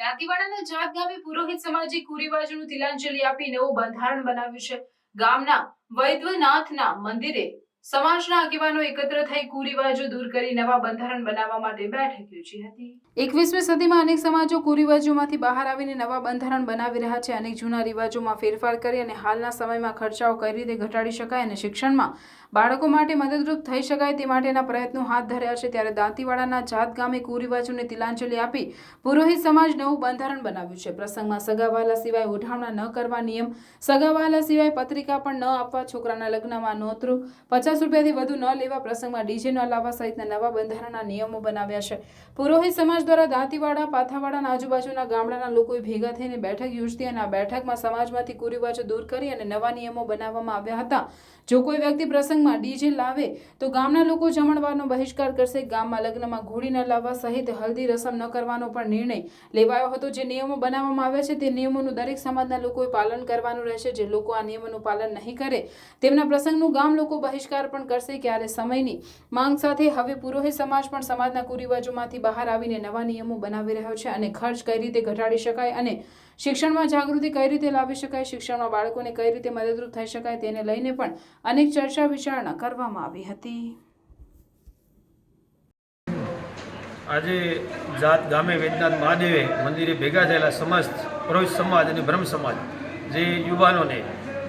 દાંતીવાડાના જાત ગામે પુરોહિત સમાજે કુરિવાજોનું તિલાંજલિ આપી નવું બંધારણ બનાવ્યું છે. ગામના વૈદ્યનાથના મંદિરે સમાજના આગેવાનો એકત્ર થઈ કુરિવાજો દૂર કરી નવા બંધારણ બનાવવા માટે બેઠક યોજી હતી. એકવીસમી સદીમાં અનેક સમાજો કુરિવાજોમાંથી બહાર આવીને નવા બંધારણ બનાવી રહ્યા છે. અનેક જૂના રિવાજોમાં ફેરફાર કરી અને હાલના સમયમાં ખર્ચાઓ કઈ રીતે ઘટાડી શકાય અને શિક્ષણમાં બાળકો માટે મદદરૂપ થઈ શકાય તે માટેના પ્રયત્નો હાથ ધર્યા છે. ત્યારે દાંતીવાડાના જાત ગામે કુરિવાજોને તિલાંજલિ આપી પુરોહિત સમાજ નવું બંધારણ બનાવ્યું છે. પ્રસંગમાં સગાવાલા સિવાય ઉઠાવણા ન કરવા નિયમ, સગાવાલા સિવાય પત્રિકા પણ ન આપવા છોકરાના લગ્નમાં નોતરું, પચાસ રૂપિયાથી વધુ ન લેવા પ્રસંગમાં ડીજે ન લાવવા સહિતના નવા બંધારણના નિયમો બનાવ્યા છે. પુરોહિત સમાજ દ્વારા દાંતીવાડા પાથાવાડાના આજુબાજુના ગામડાના લોકોએ ભેગા થઈને બેઠક યોજતી અને આ બેઠકમાં સમાજમાંથી કુરિવાજો દૂર કરી અને નવા નિયમો બનાવવામાં આવ્યા હતા. જો કોઈ વ્યક્તિ પ્રસંગમાં ડીજે લાવે, તો ગામના લોકો જમણવારનો બહિષ્કાર કરશે. ગામમાં લગ્નમાં ઘોડી ન લાવવા સહિત હલ્દી રસમ ન કરવાનો પણ નિર્ણય લેવાયો હતો. જે નિયમો બનાવવામાં આવ્યા છે, તે નિયમોનું દરેક સમાજના લોકોએ પાલન કરવાનું રહેશે. જે લોકો આ નિયમોનું પાલન નહીં કરે, તેમના પ્રસંગનું ગામ લોકો બહિષ્કાર પણ કરશે ક્યારે સમયની માંગ સાથે હવે પુરોહિત સમાજ પણ સમાજના કુરિવાજોમાંથી બહાર આવીને નવા નિયમો બનાવી રહ્યો છે અને ખર્ચ કઈ રીતે ઘટાડી શકાય અને શિક્ષણમાં જાગૃતિ કઈ રીતે લાવી શકાય, શિક્ષણમાં બાળકોને કઈ રીતે મદદરૂપ થઈ શકાય તેને લઈને પણ અનેક ચર્ચા વિચારણા કરવામાં આવી હતી. આજે જાત ગામે વેદનાથ મહાદેવે મંદિરે ભેગા થયેલા સમસ્ત પુરોહિત સમાજ અને બ્રહ્મ સમાજ જે યુવાનોને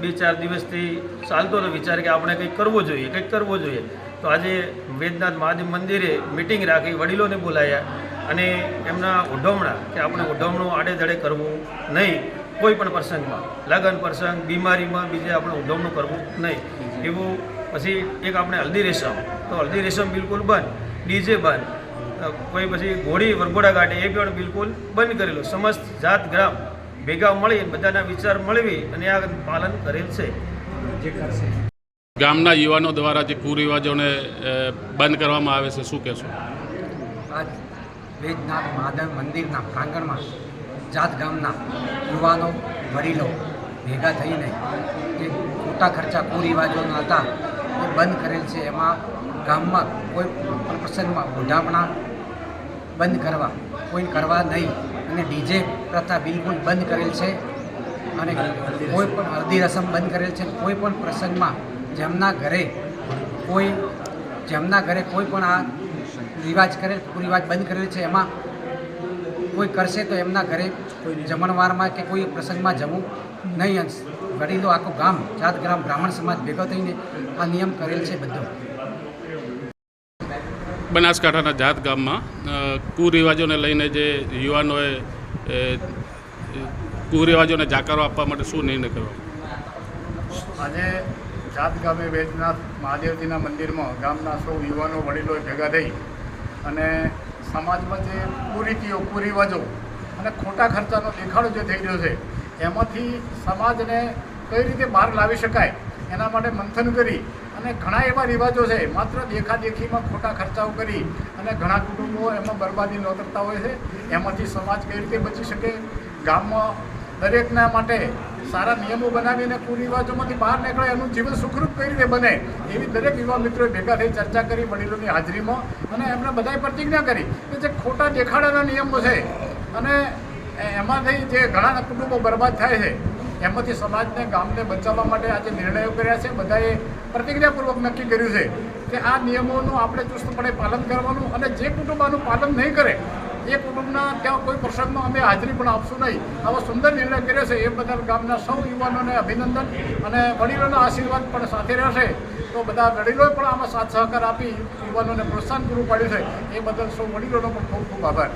બે ચાર દિવસથી ચાલતો હતો વિચાર કે આપણે કંઈક કરવું જોઈએ, કંઈક કરવું જોઈએ. તો આજે વેદનાથ મહાદેવ મંદિરે મિટિંગ રાખી, વડીલોને બોલાયા અને એમના ઉઢવણા કે આપણે ઉઢવણું આડેધડે કરવું નહીં, કોઈ પણ પ્રસંગમાં. લગ્ન પ્રસંગ, બીમારીમાં બીજે આપણે ઉઢવણું કરવું નહીં. એવું પછી એક આપણે હલ્દી રેશમ. તો હલ્દી રેશમ બિલકુલ બંધ. ડીજે બંધ. કોઈ પછી ઘોડી વરઘોડા કાઢે એ પણ બિલકુલ બંધ કરેલું. સમસ્ત જાત ગ્રામ ભેગા મળી બધાના વિચાર મળવી અને આ પાલન કરેલ છે. ગામના યુવાનો દ્વારા જે કુરિવાજોને બંધ કરવામાં આવે છે શું કહેશો? આજ વેદનાથ મહાદેવ મંદિરના પ્રાંગણમાં જાત ગામના યુવાનો વડીલો ભેગા થઈને જે મોટા ખર્ચા કુરિવાજોના હતા એ બંધ કરેલ છે. એમાં ગામમાં કોઈ પણ પ્રસંગમાં ઓઢામણા બંધ કરવા કોઈ કરવા નહીં. અને ડીજે પ્રથા બિલકુલ બંધ કરેલ છે અને કોઈ પણ અડધી રસમ બંધ કરેલ છે. કોઈ પણ પ્રસંગમાં જેમના ઘરે કોઈ, જેમના ઘરે કોઈ પણ આ રિવાજ કરેલ કુરિવાજ બંધ કરેલ છે, એમાં કોઈ કરશે તો એમના ઘરે કોઈ જમણવારમાં કે કોઈ પ્રસંગમાં જમવું નહીં. વડીલો આખું ગામ, જાત ગ્રામ બ્રાહ્મણ સમાજ ભેગો થઈને આ નિયમ કરેલ છે બધો. બનાસકાંઠાના જાત ગામમાં કુરિવાજોને લઈને જે યુવાનોએ કુરિવાજોને જાકારો આપવા માટે શું નિર્ણય કર્યો? આજે જાત ગામે વેદનાથ મહાદેવજીના મંદિરમાં ગામના સૌ યુવાનો, વડીલો ભેગા થઈ અને સમાજમાં જે કુરીતિઓ, કુરિવાજો અને ખોટા ખર્ચાનો દેખાડો જે થઈ રહ્યો છે, એમાંથી સમાજને કઈ રીતે બહાર લાવી શકાય, એના માટે મંથન કરી અને ઘણા એવા રિવાજો છે. માત્ર દેખાદેખીમાં ખોટા ખર્ચાઓ કરી અને ઘણા કુટુંબો એમાં બરબાદી નોતરતા હોય છે. એમાંથી સમાજ કઈ રીતે બચી શકે? ગામમાં દરેકના માટે સારા નિયમો બનાવીને કુરિવાજોમાંથી બહાર નીકળે એનું જીવન સુખરૂપ કઈ રીતે બને? એવી દરેક યુવા મિત્રોએ ભેગા થઈ ચર્ચા કરી, વડીલોની હાજરીમાં અને એમણે બધાએ પ્રતિજ્ઞા કરી કે જે ખોટા દેખાડાના નિયમો છે અને એમાંથી જે ઘણા કુટુંબો બરબાદ થાય છે એમાંથી સમાજને ગામને બચાવવા માટે આજે નિર્ણયો કર્યા છે, બધાએ પ્રતિક્રિયાપૂર્વક નક્કી કર્યું છે કે આ નિયમોનું આપણે ચુસ્તપણે પાલન કરવાનું અને જે કુટુંબ આનું પાલન નહીં કરે, એ કુટુંબના ત્યાં કોઈ પ્રસંગમાં અમે હાજરી પણ આપશું નહીં. આવો સુંદર નિર્ણય કર્યો છે, એ બદલ ગામના સૌ યુવાનોને અભિનંદન અને વડીલોના આશીર્વાદ પણ સાથે રહેશે. તો બધા વડીલોએ પણ આમાં સાથ સહકાર આપી યુવાનોને પ્રોત્સાહન પૂરું પાડ્યું છે. એ બદલ સૌ વડીલોનો પણ ખૂબ ખૂબ આભાર.